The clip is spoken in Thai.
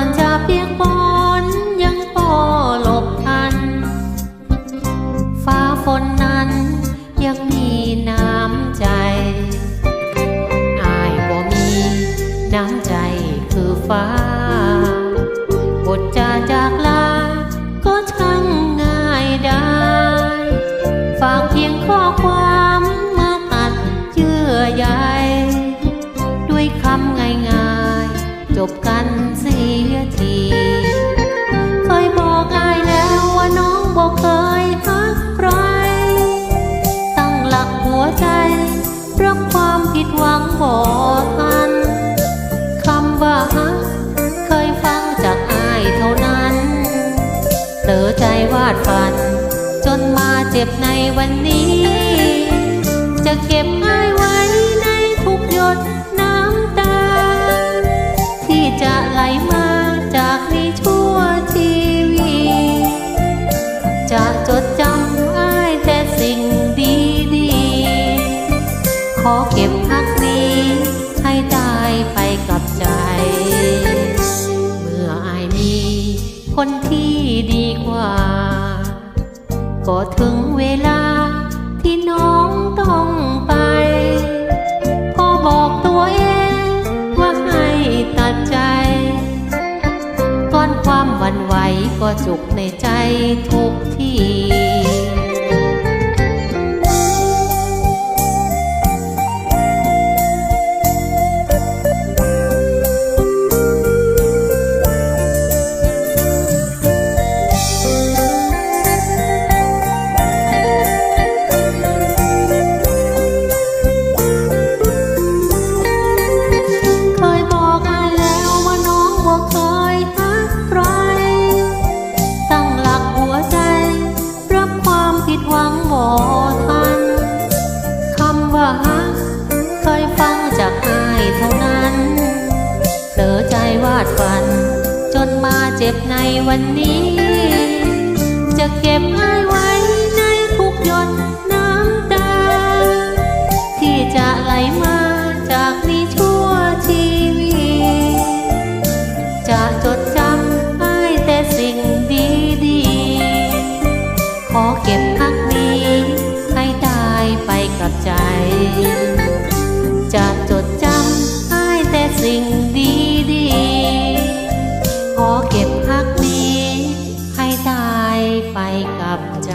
万家灯火 หลักหัวใจรับความผิดหวังบ่ทันคำว่าฮักเคยฟังจากอายเท่านั้นเผลอใจวาดฝัน จนมาเจ็บในวันนี้ จะเก็บ ขอเก็บพักนี้ ให้ได้ไปกับใจ เมื่ออายมี คนที่ดีกว่า ก็ถึงเวลาที่น้องต้องไป พอบอกตัวเองว่าให้ตัดใจ ก้อนความหวันไหวก็จุกในใจทุกที เท่านั้นเผลอใจวาดฝัน จนมาเจ็บในวันนี้ จะเก็บอายไว้ในทุกหยด ไปกับใจ